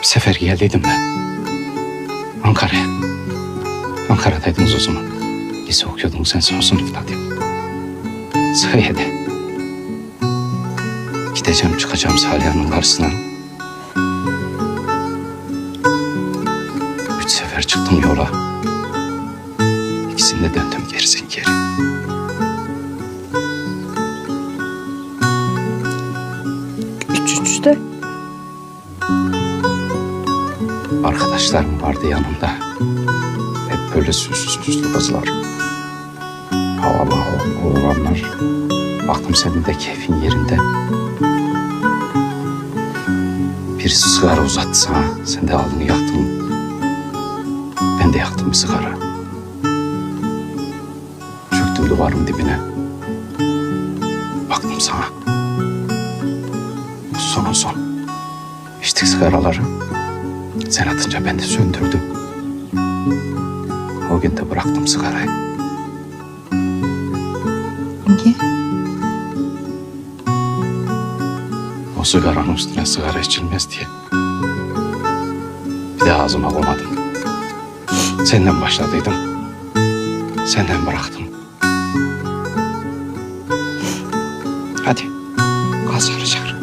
Bir sefer geldiydim ben. Ankara'ya. Ankara'daydınız o zaman. Lise okuyordun sen son sınıftaydın. Sayede. Gideceğim çıkacağım Saliha'nın karşısına. Üç sefer çıktım yola. İkisinde döndüm gerisin geri. Üç üçte. Arkadaşlarım vardı yanımda. Hep böyle süslü süslü kızlar. Havalı oğlanlar. Baktım senin de keyfin yerinde. Bir sigara uzattı sana. Sen de aldın yaktın. Ben de yaktım bir sigara. Çöktüm duvarın dibine. Baktım sana. Son son. İçtik sigaraları. Sen atınca ben de söndürdüm. O gün de bıraktım sigarayı. Niye? O sigaranın üstüne sigara içilmez diye. Bir daha ağzıma koymadım. Senden başladıydım. Senden bıraktım. Hadi. Gaz alacak.